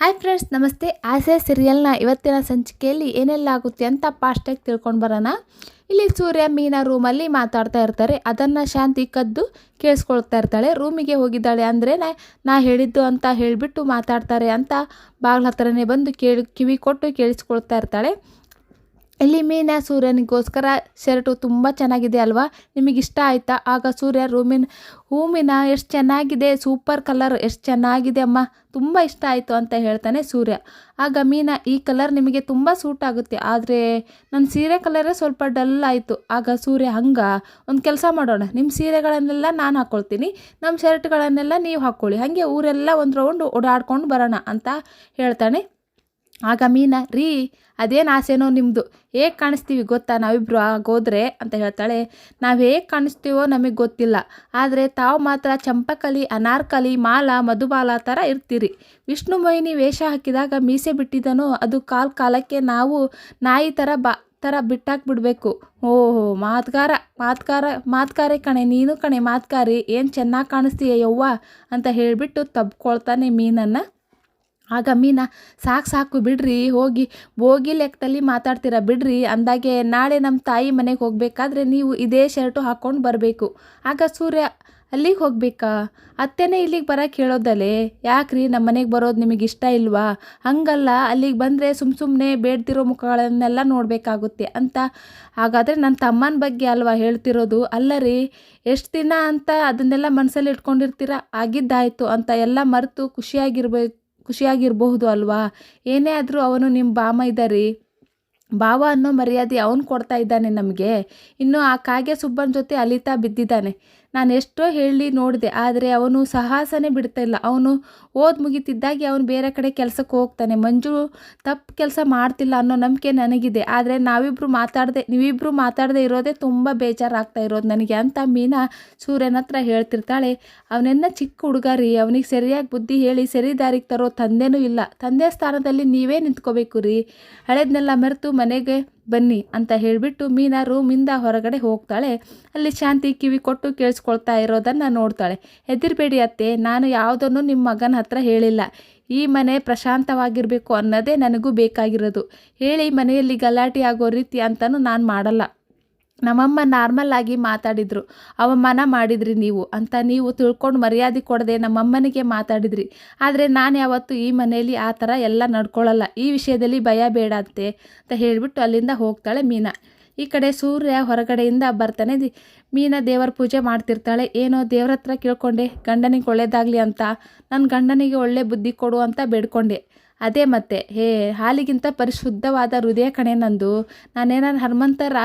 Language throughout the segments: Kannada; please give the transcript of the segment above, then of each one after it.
ಹಾಯ್ ಫ್ರೆಂಡ್ಸ್ ನಮಸ್ತೆ. ಆಸೆ ಸೀರಿಯಲ್ನ ಇವತ್ತಿನ ಸಂಚಿಕೆಯಲ್ಲಿ ಏನೆಲ್ಲ ಆಗುತ್ತೆ ಅಂತ ಪಾಸ್ಟಾಗಿ ತಿಳ್ಕೊಂಡು ಬರೋಣ. ಇಲ್ಲಿ ಸೂರ್ಯ ಮೀನಾ ರೂಮಲ್ಲಿ ಮಾತಾಡ್ತಾ ಇರ್ತಾರೆ. ಅದನ್ನು ಶಾಂತಿ ಕದ್ದು ಕೇಳಿಸ್ಕೊಳ್ತಾ ಇರ್ತಾಳೆ. ರೂಮಿಗೆ ಹೋಗಿದ್ದಾಳೆ ಅಂದರೆ ನಾ ಹೇಳಿದ್ದು ಅಂತ ಹೇಳಿಬಿಟ್ಟು ಮಾತಾಡ್ತಾರೆ ಅಂತ ಬಾಗ್ಲ ಹತ್ರನೇ ಬಂದು ಕೇಳಿ ಕಿವಿ ಕೊಟ್ಟು ಕೇಳಿಸ್ಕೊಳ್ತಾ ಇರ್ತಾಳೆ. ಇಲ್ಲಿ ಮೀನ ಸೂರ್ಯನಿಗೋಸ್ಕರ ಶರ್ಟು ತುಂಬ ಚೆನ್ನಾಗಿದೆ ಅಲ್ವಾ? ನಿಮಗೆ ಇಷ್ಟ ಆಯಿತಾ? ಆಗ ಸೂರ್ಯ ರೂಮಿನ ಹೂಮಿನ ಎಷ್ಟು ಚೆನ್ನಾಗಿದೆ, ಸೂಪರ್ ಕಲರ್ ಎಷ್ಟು ಚೆನ್ನಾಗಿದೆ ಅಮ್ಮ. ತುಂಬ ಇಷ್ಟ ಆಯಿತು ಅಂತ ಹೇಳ್ತಾನೆ ಸೂರ್ಯ. ಆಗ ಮೀನಾ, ಈ ಕಲರ್ ನಿಮಗೆ ತುಂಬ ಸೂಟ್ ಆಗುತ್ತೆ. ಆದರೆ ನನ್ನ ಸೀರೆ ಕಲರೇ ಸ್ವಲ್ಪ ಡಲ್ ಆಯಿತು. ಆಗ ಸೂರ್ಯ, ಹಂಗೆ? ಒಂದು ಕೆಲಸ ಮಾಡೋಣ. ನಿಮ್ಮ ಸೀರೆಗಳನ್ನೆಲ್ಲ ನಾನು ಹಾಕ್ಕೊಳ್ತೀನಿ ನಮ್ಮ ಶರ್ಟ್ಗಳನ್ನೆಲ್ಲ ನೀವು ಹಾಕ್ಕೊಳ್ಳಿ ಹಾಗೆ ಊರೆಲ್ಲ ಒಂದು ರೌಂಡ್ ಓಡಾಡ್ಕೊಂಡು ಬರೋಣ ಅಂತ ಹೇಳ್ತಾನೆ ಆಗ ಮೀನಾ, ರೀ, ಅದೇನು ಆಸೆನೋ ನಿಮ್ಮದು ಹೇಗೆ ಕಾಣಿಸ್ತೀವಿ ಗೊತ್ತಾ? ನಾವಿಬ್ಬರು ಆಗೋದ್ರೆ ಅಂತ ಹೇಳ್ತಾಳೆ. ನಾವು ಹೇಗೆ ಕಾಣಿಸ್ತೀವೋ ನಮಗೆ ಗೊತ್ತಿಲ್ಲ. ಆದರೆ ತಾವು ಮಾತ್ರ ಚಂಪಕಲಿ, ಅನಾರ್ಕಲಿ, ಮಾಲ, ಮಧುಬಾಲ ಥರ ಇರ್ತೀರಿ. ವಿಷ್ಣು ಮೋಹಿನಿ ವೇಷ ಹಾಕಿದಾಗ ಮೀಸೆ ಬಿಟ್ಟಿದ್ದನೋ ಅದು ಕಾಲ ಕಾಲಕ್ಕೆ ನಾವು ನಾಯಿ ಥರ ಬಾ ಥರ ಬಿಟ್ಟಾಕ್ಬಿಡ್ಬೇಕು. ಓಹೋ, ಮಾತ್ಗಾರ ಮಾತ್ಕಾರ ಮಾತ್ಕಾರೆ ಕಣೆ, ನೀನು ಕಣೆ ಮಾತ್ಕಾರಿ, ಏನು ಚೆನ್ನಾಗಿ ಕಾಣಿಸ್ತೀಯ ಯವ್ವ? ಅಂತ ಹೇಳಿಬಿಟ್ಟು ತಬ್ಕೊಳ್ತಾನೆ ಮೀನನ್ನು. ಆಗ ಮೀನಾ, ಸಾಕು ಸಾಕು ಬಿಡ್ರಿ, ಹೋಗಿ ಹೋಗಿ ಲೆಕ್ಕದಲ್ಲಿ ಮಾತಾಡ್ತೀರ ಬಿಡ್ರಿ, ಅಂದಾಗೆ ನಾಳೆ ನಮ್ಮ ತಾಯಿ ಮನೆಗೆ ಹೋಗಬೇಕಾದ್ರೆ ನೀವು ಇದೇ ಶರ್ಟು ಹಾಕ್ಕೊಂಡು ಬರಬೇಕು. ಆಗ ಸೂರ್ಯ, ಅಲ್ಲಿಗೆ ಹೋಗ್ಬೇಕಾ? ಅತ್ತೆನೇ ಇಲ್ಲಿಗೆ ಬರೋಕ್ಕೆ ಹೇಳೋದಲ್ಲೇ ಯಾಕ್ರಿ ನಮ್ಮ ಮನೆಗೆ ಬರೋದು ನಿಮಗೆ ಇಷ್ಟ ಇಲ್ವಾ? ಹಂಗಲ್ಲ, ಅಲ್ಲಿಗೆ ಬಂದರೆ ಸುಮ್ಮ ಸುಮ್ಮನೆ ಬೇಡ್ತಿರೋ ಮುಖಗಳನ್ನೆಲ್ಲ ನೋಡಬೇಕಾಗುತ್ತೆ ಅಂತ. ಹಾಗಾದರೆ ನನ್ನ ತಮ್ಮನ ಬಗ್ಗೆ ಅಲ್ವಾ ಹೇಳ್ತಿರೋದು? ಅಲ್ಲ ರೀ ಎಷ್ಟು ದಿನ ಅಂತ ಅದನ್ನೆಲ್ಲ ಮನಸ್ಸಲ್ಲಿ ಇಟ್ಕೊಂಡಿರ್ತೀರ? ಆಗಿದ್ದಾಯಿತು ಅಂತ ಎಲ್ಲ ಮರೆತು ಖುಷಿಯಾಗಿರ್ಬೇಕು ಖುಷಿಯಾಗಿರಬಹುದು ಅಲ್ವಾ? ಏನೇ ಆದರೂ ಅವನು ನಿಮ್ಮ ಬಾಮ ಇದ್ದಾರಿ ಭಾವ ಅನ್ನೋ ಮರ್ಯಾದೆ ಅವನು ಕೊಡ್ತಾ ಇದ್ದಾನೆ ನಮಗೆ. ಇನ್ನು ಆ ಕಾಗೆ ಸುಬ್ಬನ ಜೊತೆ ಅಲಿತಾ ಬಿದ್ದಿದ್ದಾನೆ. ನಾನು ಎಷ್ಟೋ ಹೇಳಿ ನೋಡಿದೆ, ಆದರೆ ಅವನು ಸಾಹಸನೇ ಬಿಡ್ತಾ ಇಲ್ಲ. ಅವನು ಓದ್ ಮುಗಿತಿದ್ದಾಗೆ ಅವನು ಬೇರೆ ಕಡೆ ಕೆಲಸಕ್ಕೆ ಹೋಗ್ತಾನೆ. ಮಂಜು ತಪ್ಪು ಕೆಲಸ ಮಾಡ್ತಿಲ್ಲ ಅನ್ನೋ ನಂಬಿಕೆ ನನಗಿದೆ, ಆದರೆ ನಾವಿಬ್ಬರು ಮಾತಾಡದೆ ನೀವಿಬ್ಬರು ಮಾತಾಡದೆ ಇರೋದೇ ತುಂಬ ಬೇಜಾರಾಗ್ತಾ ಇರೋದು ನನಗೆ ಅಂತ ಮೀನಾ ಸೂರ್ಯನ ಹತ್ರ ಹೇಳ್ತಿರ್ತಾಳೆ. ಅವನೆನ್ನ ಚಿಕ್ಕ ಹುಡುಗ ರೀ, ಅವನಿಗೆ ಸರಿಯಾಗಿ ಬುದ್ಧಿ ಹೇಳಿ ಸರಿ ದಾರಿಗೆ ತರೋ ತಂದೆನೂ ಇಲ್ಲ. ತಂದೆ ಸ್ಥಾನದಲ್ಲಿ ನೀವೇ ನಿಂತ್ಕೋಬೇಕು ರೀ. ಹಳೆದನ್ನೆಲ್ಲ ಮರೆತು ಮನೆಗೆ ಬನ್ನಿ ಅಂತ ಹೇಳಿಬಿಟ್ಟು ಮೀನಾ ರೂಮಿಂದ ಹೊರಗಡೆ ಹೋಗ್ತಾಳೆ. ಅಲ್ಲಿ ಶಾಂತಿ ಕಿವಿ ಕೊಟ್ಟು ಕೇಳಿಸ್ಕೊಳ್ತಾ ಇರೋದನ್ನು ನೋಡ್ತಾಳೆ. ಹೆದರ್ಬೇಡಿ ಅತ್ತೆ, ನಾನು ಯಾವುದನ್ನು ನಿಮ್ಮ ಮಗನ ಹತ್ರ ಹೇಳಿಲ್ಲ. ಈ ಮನೆ ಪ್ರಶಾಂತವಾಗಿರಬೇಕು ಅನ್ನೋದೇ ನನಗೂ ಬೇಕಾಗಿರೋದು. ಹೇಳಿ ಮನೆಯಲ್ಲಿ ಗಲಾಟೆ ಆಗೋ ರೀತಿ ಅಂತಲೂ ನಾನು ಮಾಡಲ್ಲ. ನಮ್ಮಮ್ಮ ನಾರ್ಮಲ್ ಆಗಿ ಮಾತಾಡಿದರು. ಅವಮಾನ ಮಾಡಿದ್ರಿ ನೀವು ಅಂತ ನೀವು ತಿಳ್ಕೊಂಡು ಮರ್ಯಾದೆ ಕೊಡದೆ ನಮ್ಮಮ್ಮನಿಗೆ ಮಾತಾಡಿದ್ರಿ. ಆದರೆ ನಾನು ಯಾವತ್ತೂ ಈ ಮನೆಯಲ್ಲಿ ಆ ಥರ ಎಲ್ಲ ನಡ್ಕೊಳ್ಳಲ್ಲ ಈ ವಿಷಯದಲ್ಲಿ ಭಯ ಬೇಡ ಅಂತೆ ಅಂತ ಹೇಳಿಬಿಟ್ಟು ಅಲ್ಲಿಂದ ಹೋಗ್ತಾಳೆ ಮೀನಾ. ಈ ಕಡೆ ಸೂರ್ಯ ಹೊರಗಡೆಯಿಂದ ಬರ್ತಾನೆ ಮೀನಾ ದೇವರ ಪೂಜೆ ಮಾಡ್ತಿರ್ತಾಳೆ. ಏನೋ ದೇವ್ರ ಹತ್ರ ಕೇಳ್ಕೊಂಡೆ. ಗಂಡನಿಗೆ ಒಳ್ಳೇದಾಗಲಿ ಅಂತ. ನನ್ನ ಗಂಡನಿಗೆ ಒಳ್ಳೆ ಬುದ್ಧಿ ಕೊಡು ಅಂತ ಬೇಡ್ಕೊಂಡೆ. ಅದೇ ಮತ್ತೆ. ಹೇ, ಹಾಲಿಗಿಂತ ಪರಿಶುದ್ಧವಾದ ಹೃದಯ ಕಣೆ ನಂದು. ನಾನೇನಾರು ಹನುಮಂತರ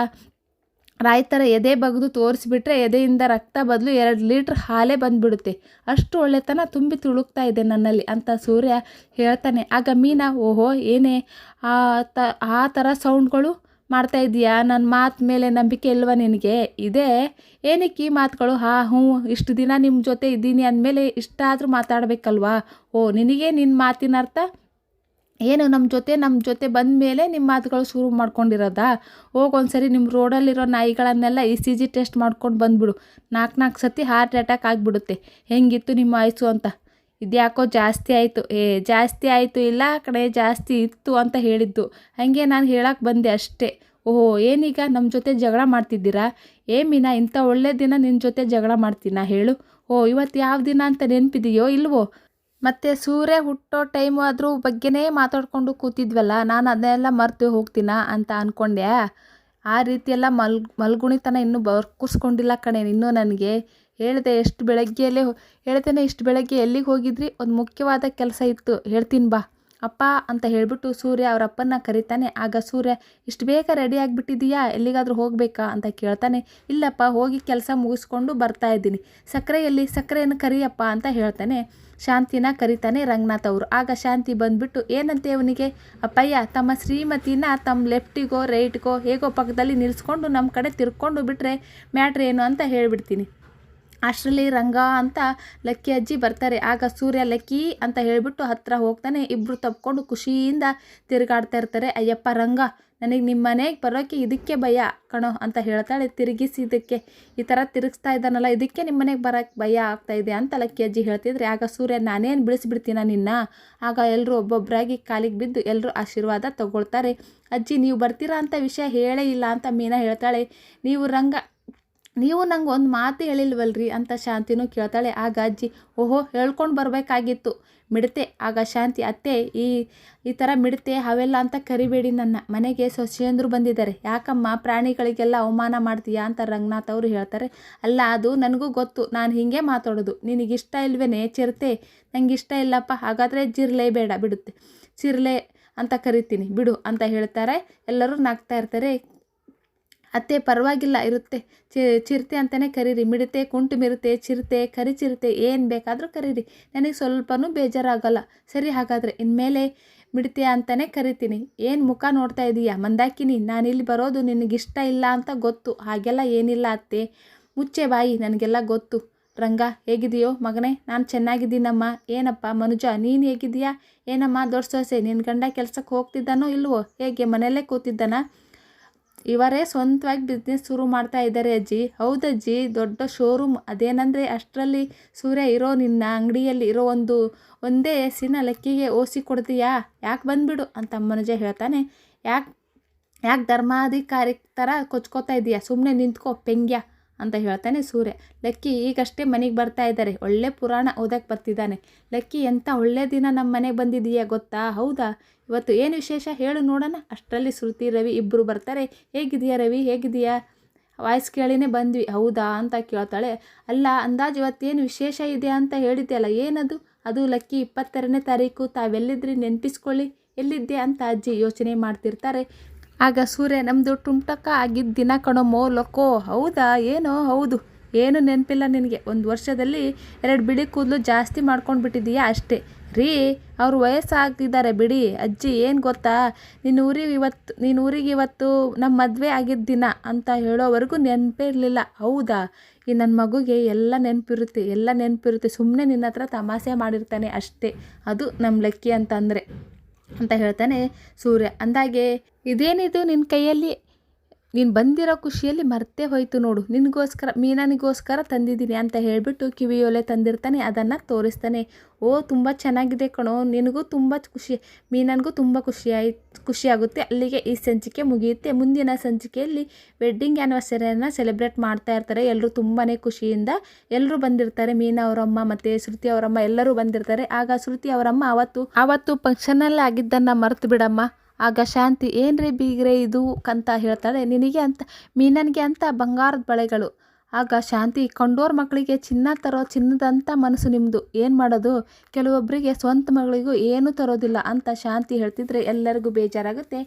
ರಾಯ್ ಥರ ಎದೆ ಬಗೆದು ತೋರಿಸ್ಬಿಟ್ರೆ ಎದೆಯಿಂದ ರಕ್ತ ಬದಲು ಎರಡು ಲೀಟ್ರ್ ಹಾಲೇ ಬಂದುಬಿಡುತ್ತೆ. ಅಷ್ಟು ಒಳ್ಳೆತನ ತುಂಬಿ ತುಳುಕ್ತಾ ಇದೆ ನನ್ನಲ್ಲಿ ಅಂತ ಸೂರ್ಯ ಹೇಳ್ತಾನೆ. ಆಗ ಮೀನಾ, ಓಹೋ, ಏನೇ ಆ ತ, ಆ ಥರ ಸೌಂಡ್ಗಳು ಮಾಡ್ತಾ ಇದೀಯಾ ನನ್ನ ಮಾತು ಮೇಲೆ ನಂಬಿಕೆ ಇಲ್ವಾ ನಿನಗೆ? ಇದೆ ಏನಕ್ಕೆ ಈ ಮಾತುಗಳು? ಹಾ, ಹ್ಞೂ, ಇಷ್ಟು ದಿನ ನಿಮ್ಮ ಜೊತೆ ಇದ್ದೀನಿ ಅಂದಮೇಲೆ ಇಷ್ಟಾದರೂ ಮಾತಾಡಬೇಕಲ್ವಾ? ಓ, ನಿನಗೆ ನಿನ್ನ ಮಾತಿನ ಅರ್ಥ ಏನು ನಮ್ಮ ಜೊತೆ ನಮ್ಮ ಜೊತೆ ಬಂದ ಮೇಲೆ ನಿಮ್ಮ ಮಾತುಗಳು ಶುರು ಮಾಡ್ಕೊಂಡಿರೋದಾ? ಹೋಗಿ ಒಂದ್ಸರಿ ನಿಮ್ಮ ರೋಡಲ್ಲಿರೋ ನಾಯಿಗಳನ್ನೆಲ್ಲ ಇ ಸಿ ಜಿ ಟೆಸ್ಟ್ ಮಾಡ್ಕೊಂಡು ಬಂದುಬಿಡು. ನಾಲ್ಕು ನಾಲ್ಕು ಸತಿ ಹಾರ್ಟ್ ಅಟ್ಯಾಕ್ ಆಗಿಬಿಡುತ್ತೆ. ಹೆಂಗಿತ್ತು ನಿಮ್ಮ ಆಯಸ್ಸು ಅಂತ? ಇದ್ಯಾಕೋ ಜಾಸ್ತಿ ಆಯಿತು. ಏ, ಜಾಸ್ತಿ ಆಯಿತು ಇಲ್ಲ ಕಡೆ ಜಾಸ್ತಿ ಇತ್ತು ಅಂತ ಹೇಳಿದ್ದು. ಹಾಗೆ ನಾನು ಹೇಳಕ್ಕೆ ಬಂದೆ ಅಷ್ಟೇ. ಓಹೋ, ಏನೀಗ ನಮ್ಮ ಜೊತೆ ಜಗಳ ಮಾಡ್ತಿದ್ದೀರಾ? ಏ ಮೀನಾ, ಇಂಥ ಒಳ್ಳೆ ದಿನ ನಿನ್ನ ಜೊತೆ ಜಗಳ ಮಾಡ್ತೀನಾ ಹೇಳು. ಓ, ಇವತ್ತು ಯಾವ ದಿನ ಅಂತ ನೆನಪಿದೆಯೋ ಇಲ್ವೋ? ಮತ್ತು ಸೂರ್ಯ ಹುಟ್ಟೋ ಟೈಮು ಅದ್ರ ಬಗ್ಗೆನೇ ಮಾತಾಡಿಕೊಂಡು ಕೂತಿದ್ವಲ್ಲ, ನಾನು ಅದನ್ನೆಲ್ಲ ಮರೆತು ಹೋಗ್ತೀನ ಅಂತ ಅಂದ್ಕೊಂಡೆ ಆ ರೀತಿಯೆಲ್ಲ ಮಲ್, ಮಲ್ಗುಣಿತನ ಇನ್ನೂ ಬರ್ಕಿಸ್ಕೊಂಡಿಲ್ಲ ಕಣೆ ಇನ್ನೂ ನನಗೆ. ಹೇಳಿದೆ ಎಷ್ಟು ಬೆಳಗ್ಗೆಯಲ್ಲೇ ಹೇಳ್ತೇನೆ ಇಷ್ಟು ಬೆಳಗ್ಗೆ ಎಲ್ಲಿಗೆ ಹೋಗಿದ್ರಿ? ಒಂದು ಮುಖ್ಯವಾದ ಕೆಲಸ ಇತ್ತು. ಹೇಳ್ತೀನಿ ಬಾ. ಅಪ್ಪ ಅಂತ ಹೇಳಿಬಿಟ್ಟು ಸೂರ್ಯ ಅವರ ಅಪ್ಪನ ಕರಿತಾನೆ, ಆಗ ಸೂರ್ಯ, ಇಷ್ಟು ಬೇಗ ರೆಡಿ ಆಗಿಬಿಟ್ಟಿದೀಯಾ? ಎಲ್ಲಿಗಾದರೂ ಹೋಗಬೇಕಾ? ಅಂತ ಕೇಳ್ತಾನೆ. ಇಲ್ಲಪ್ಪ, ಹೋಗಿ ಕೆಲಸ ಮುಗಿಸ್ಕೊಂಡು ಬರ್ತಾ ಇದ್ದೀನಿ. ಸಕ್ಕರೆಯಲ್ಲಿ ಸಕ್ಕರೆಯನ್ನು ಕರಿಯಪ್ಪ ಅಂತ ಹೇಳ್ತಾನೆ. ಶಾಂತಿನ ಕರಿತಾನೆ ರಂಗನಾಥ್ ಅವರು. ಆಗ ಶಾಂತಿ ಬಂದುಬಿಟ್ಟು, ಏನಂತೆ ಅವನಿಗೆ? ಅಪ್ಪಯ್ಯ, ತಮ್ಮ ಶ್ರೀಮತಿನ ತಮ್ಮ ಲೆಫ್ಟಿಗೋ, ರೈಟ್ಗೋ ಹೇಗೋ ಪಕ್ಕದಲ್ಲಿ ನಿಲ್ಲಿಸ್ಕೊಂಡು ನಮ್ಮ ಕಡೆ ತಿರ್ಕೊಂಡು ಬಿಟ್ಟರೆ ಮ್ಯಾಟ್ರ್ ಏನು? ಅಂತ ಹೇಳಿಬಿಡ್ತೀನಿ. ಅಷ್ಟರಲ್ಲಿ ರಂಗ ಅಂತ ಲಕ್ಕಿ ಅಜ್ಜಿ ಬರ್ತಾರೆ. ಆಗ ಸೂರ್ಯ ಲಕ್ಕಿ ಅಂತ ಹೇಳಿಬಿಟ್ಟು ಹತ್ತಿರ ಹೋಗ್ತಾನೆ. ಇಬ್ಬರು ತಪ್ಕೊಂಡು ಖುಷಿಯಿಂದ ತಿರುಗಾಡ್ತಾ ಇರ್ತಾರೆ. ಅಯ್ಯಪ್ಪ, ರಂಗ, ನನಗೆ ನಿಮ್ಮ ಮನೆಗೆ ಬರೋಕ್ಕೆ ಇದಕ್ಕೆ ಭಯ ಕಣೋ ಅಂತ ಹೇಳ್ತಾಳೆ. ತಿರುಗಿಸಿ ಇದಕ್ಕೆ. ಈ ಥರ ತಿರುಗಿಸ್ತಾ ಇದ್ದಾನಲ್ಲ, ಇದಕ್ಕೆ ನಿಮ್ಮ ಮನೆಗೆ ಬರೋಕ್ಕೆ ಭಯ ಆಗ್ತಾ ಇದೆ ಅಂತ ಲಕ್ಕಿ ಅಜ್ಜಿ ಹೇಳ್ತಿದ್ರೆ, ಆಗ ಸೂರ್ಯ, ನಾನೇನು ಬಿಡಿಸ್ಬಿಡ್ತೀನ ನಿನ್ನ? ಆಗ ಎಲ್ಲರೂ ಒಬ್ಬೊಬ್ಬರಾಗಿ ಕಾಲಿಗೆ ಬಿದ್ದು ಎಲ್ಲರೂ ಆಶೀರ್ವಾದ ತಗೊಳ್ತಾರೆ. ಅಜ್ಜಿ, ನೀವು ಬರ್ತೀರಾ ಅಂತ ವಿಷಯ ಹೇಳೇ ಇಲ್ಲ ಅಂತ ಮೀನಾ ಹೇಳ್ತಾಳೆ. ನೀವು ರಂಗ ನೀವು ನಂಗೆ ಒಂದು ಮಾತು ಹೇಳಿಲ್ವಲ್ರಿ ಅಂತ ಶಾಂತಿನೂ ಕೇಳ್ತಾಳೆ. ಆಗ ಅಜ್ಜಿ, ಓಹೋ, ಹೇಳ್ಕೊಂಡು ಬರಬೇಕಾಗಿತ್ತು. ಮಿಡತೆ, ಆಗ ಶಾಂತಿ, ಅತ್ತೆ, ಈ ಈ ಥರ ಮಿಡತೆ, ಅವೆಲ್ಲ ಅಂತ ಕರಿಬೇಡಿ ನನ್ನ. ಮನೆಗೆ ಸೊಸೆಯಂದ್ರು ಬಂದಿದ್ದಾರೆ. ಯಾಕಮ್ಮ, ಪ್ರಾಣಿಗಳಿಗೆಲ್ಲ ಅವಮಾನ ಮಾಡ್ತೀಯಾ ಅಂತ ರಂಗನಾಥ್ ಅವರು ಹೇಳ್ತಾರೆ. ಅಲ್ಲ, ಅದು ನನಗೂ ಗೊತ್ತು. ನಾನು ಹೀಗೆ ಮಾತಾಡೋದು. ನಿನಗಿಷ್ಟ ಇಲ್ವೇನೆ, ಚಿರತೆ? ನಂಗೆ ಇಷ್ಟ ಇಲ್ಲಪ್ಪ. ಹಾಗಾದರೆ ಜಿರ್ಲೆ ಬೇಡ, ಬಿಡುತ್ತೆ. ಚಿರ್ಲೆ ಅಂತ ಕರಿತೀನಿ. ಬಿಡು ಅಂತ ಹೇಳ್ತಾರೆ. ಎಲ್ಲರೂ ನಗ್ತಾ ಇರ್ತಾರೆ. ಅತ್ತೆ ಪರವಾಗಿಲ್ಲ, ಇರುತ್ತೆ. ಚಿರತೆ ಅಂತಲೇ ಕರೀರಿ. ಮಿಡತೆ, ಕುಂಟು ಮಿರತೆ, ಚಿರತೆ, ಕರಿ ಚಿರತೆ ಏನು ಬೇಕಾದರೂ ಕರೀರಿ. ನನಗೆ ಸ್ವಲ್ಪನೂ ಬೇಜಾರಾಗಲ್ಲ. ಸರಿ ಹಾಗಾದರೆ, ಇನ್ಮೇಲೆ ಮಿಡತೆ ಅಂತಲೇ ಕರಿತೀನಿ. ಏನು ಮುಖ ನೋಡ್ತಾ ಇದೀಯಾ? ಮಂದಾಕಿನಿ, ನಾನಿಲ್ಲಿ ಬರೋದು ನಿನಗಿಷ್ಟ ಇಲ್ಲ ಅಂತ ಗೊತ್ತು. ಹಾಗೆಲ್ಲ ಏನಿಲ್ಲ ಅತ್ತೆ. ಮುಚ್ಚೆ ಬಾಯಿ, ನನಗೆಲ್ಲ ಗೊತ್ತು. ರಂಗ, ಹೇಗಿದೆಯೋ ಮಗನೇ, ನಾನು ಚೆನ್ನಾಗಿದ್ದೀನಮ್ಮ. ಏನಪ್ಪ ಮನುಜ, ನೀನು ಹೇಗಿದೀಯಾ ಏನಮ್ಮ, ದೊಡ್ಡ ಸೊಸೆ ನಿನ್ನ ಗಂಡ ಕೆಲಸಕ್ಕೆ ಹೋಗ್ತಿದ್ದಾನೋ ಇಲ್ವೋ? ಹೇಗೆ ಮನೆಯಲ್ಲೇ ಕೂತಿದ್ದಾನ? ಇವರೇ ಸ್ವಂತವಾಗಿ ಬಿಸ್ನೆಸ್ ಶುರು ಮಾಡ್ತಾ ಇದ್ದಾರೆ ಅಜ್ಜಿ. ಹೌದಜ್ಜಿ ದೊಡ್ಡ ಶೋರೂಮ್ ಅದೇನಂದರೆ ಅಷ್ಟರಲ್ಲಿ ಸೂರ್ಯ ಇರೋ ನಿನ್ನ ಅಂಗಡಿಯಲ್ಲಿ ಇರೋ ಒಂದು, ಒಂದೇ ಹೆಸಿನ ಲೆಕ್ಕಿಗೆ ಓಸಿ ಕೊಡ್ತೀಯಾ? ಯಾಕೆ ಬಂದುಬಿಡು? ಅಂತ ಮನುಜ ಹೇಳ್ತಾನೆ. ಯಾಕೆ ಯಾಕೆ ಧರ್ಮಾಧಿಕಾರಿ ಥರ ಕೊಚ್ಕೋತಾ ಇದೀಯಾ? ಸುಮ್ಮನೆ ನಿಂತ್ಕೋ, ಪೆಂಗ್ಯ. ಅಂತ ಹೇಳ್ತಾನೆ ಸೂರ್ಯ. ಲಕ್ಕಿ ಈಗಷ್ಟೇ ಮನೆಗೆ ಬರ್ತಾ ಇದ್ದಾರೆ. ಒಳ್ಳೆ ಪುರಾಣ ಓದಕ್ಕೆ ಬರ್ತಿದ್ದಾನೆ. ಲಕ್ಕಿ ಎಂಥ ಒಳ್ಳೆ ದಿನ ನಮ್ಮ ಮನೆಗೆ ಬಂದಿದೆಯಾ ಗೊತ್ತಾ? ಹೌದಾ? ಇವತ್ತು ಏನು ವಿಶೇಷ ಹೇಳು ನೋಡೋಣ. ಅಷ್ಟರಲ್ಲಿ ಶ್ರುತಿ, ರವಿ ಇಬ್ಬರು ಬರ್ತಾರೆ. ಹೇಗಿದೆಯಾ ರವಿ? ಹೇಗಿದೆಯಾ ವಾಯ್ಸ್ ಕೇಳಿನೇ ಬಂದ್ವಿ. ಹೌದಾ ಅಂತ ಕೇಳ್ತಾಳೆ. ಅಲ್ಲ, ಅಂದಾಜು ಇವತ್ತೇನು ವಿಶೇಷ ಇದೆ ಅಂತ ಹೇಳಿದ್ದೆಯಲ್ಲ ಏನದು? ಅದು ಲಕ್ಕಿ ಇಪ್ಪತ್ತೆರಡನೇ ತಾರೀಕು. ತಾವೆಲ್ಲಿದ್ರಿ? ನೆನಪಿಸ್ಕೊಳ್ಳಿ. ಎಲ್ಲಿದ್ದೆ ಅಂತ ಅಜ್ಜಿ ಯೋಚನೆ ಮಾಡ್ತಿರ್ತಾರೆ. ಆಗ ಸೂರ್ಯ ನಮ್ಮದು ಟುಮ್ಟಕ್ಕ ಆಗಿದ್ದ ದಿನ ಕಣೋ ಲೊಕೋ. ಹೌದಾ? ಏನೋ? ಹೌದು. ಏನು ನೆನಪಿಲ್ಲ ನಿನಗೆ? ಒಂದು ವರ್ಷದಲ್ಲಿ ಎರಡು ಬಿಳಿ ಕೂದಲು ಜಾಸ್ತಿ ಮಾಡ್ಕೊಂಡು ಬಿಟ್ಟಿದೀಯಾ ಅಷ್ಟೇ. ರೀ, ಅವ್ರು ವಯಸ್ಸಾಗ್ತಿದ್ದಾರೆ ಬಿಡಿ. ಅಜ್ಜಿ, ಏನು ಗೊತ್ತಾ? ನಿನ್ನ ಊರಿಗೆ ಇವತ್ತು ನಿನ್ನ ಊರಿಗೆ ಇವತ್ತು ನಮ್ಮ ಮದುವೆ ಆಗಿದ್ದ ದಿನ ಅಂತ ಹೇಳೋವರೆಗೂ ನೆನಪೇ ಇರಲಿಲ್ಲ. ಹೌದಾ? ಈ ನನ್ನ ಮಗುಗೆ ಎಲ್ಲ ನೆನಪಿರುತ್ತೆ ಎಲ್ಲ ನೆನಪಿರುತ್ತೆ. ಸುಮ್ಮನೆ ನಿನ್ನ ಹತ್ರ ತಮಾಷೆ ಮಾಡಿರ್ತಾನೆ ಅಷ್ಟೇ. ಅದು ನಮ್ಮ ಲೆಕ್ಕಿ ಅಂತಂದರೆ. ಅಂತ ಹೇಳ್ತಾನೆ ಸೂರ್ಯ. ಅಂದಾಗೆ ಇದೇನಿದು ನಿನ್ನ ಕೈಯಲ್ಲಿ? ನೀನು ಬಂದಿರೋ ಖುಷಿಯಲ್ಲಿ ಮರ್ತೇ ಹೋಯ್ತು ನೋಡು. ನಿನಗೋಸ್ಕರ, ಮೀನನಿಗೋಸ್ಕರ ತಂದಿದ್ದೀನಿ ಅಂತ ಹೇಳಿಬಿಟ್ಟು ಕಿವಿಯೋಲೆ ತಂದಿರ್ತಾನೆ, ಅದನ್ನು ತೋರಿಸ್ತಾನೆ. ಓ, ತುಂಬ ಚೆನ್ನಾಗಿದೆ ಕಣೋ. ನಿನಗೂ ತುಂಬ ಖುಷಿ, ಮೀನನಿಗೂ ತುಂಬ ಖುಷಿ ಆಯ್ತು ಖುಷಿಯಾಗುತ್ತೆ ಅಲ್ಲಿಗೆ ಈ ಸಂಚಿಕೆ ಮುಗಿಯುತ್ತೆ. ಮುಂದಿನ ಸಂಚಿಕೆಯಲ್ಲಿ ವೆಡ್ಡಿಂಗ್ ಆ್ಯನಿವರ್ಸರಿಯನ್ನು ಸೆಲೆಬ್ರೇಟ್ ಮಾಡ್ತಾ ಇರ್ತಾರೆ. ಎಲ್ಲರೂ ತುಂಬಾ ಖುಷಿಯಿಂದ ಎಲ್ಲರೂ ಬಂದಿರ್ತಾರೆ. ಮೀನಾ ಅವರಮ್ಮ ಮತ್ತು ಶ್ರುತಿ ಅವರಮ್ಮ ಎಲ್ಲರೂ ಬಂದಿರ್ತಾರೆ. ಆಗ ಶ್ರುತಿ ಅವರಮ್ಮ, ಅವತ್ತು ಅವತ್ತು ಫಂಕ್ಷನಲ್ಲಿ ಆಗಿದ್ದನ್ನು ಮರೆತು ಬಿಡಮ್ಮ ಆಗ ಶಾಂತಿ ಏನ್ರಿ ಬೀಗ್ರೆ ಇದು? ಅಂತ ಹೇಳ್ತಾಳೆ, ನಿನಗೆ ಅಂತ, ಮೀನನಿಗೆ ಅಂತ ಬಂಗಾರದ ಬಳೆಗಳು. ಆಗ ಶಾಂತಿ, ಕೊಂಡೋರ್ ಮಕ್ಕಳಿಗೆ ಚಿನ್ನ ತರೋ ಚಿನ್ನದಂಥ ಮನಸ್ಸು ನಿಮ್ಮದು ಏನು ಮಾಡೋದು? ಕೆಲವೊಬ್ಬರಿಗೆ ಸ್ವಂತ ಮಗಳಿಗೂ ಏನೂ ತರೋದಿಲ್ಲ ಅಂತ ಶಾಂತಿ ಹೇಳ್ತಿದ್ರೆ ಎಲ್ಲರಿಗೂ ಬೇಜಾರಾಗುತ್ತೆ.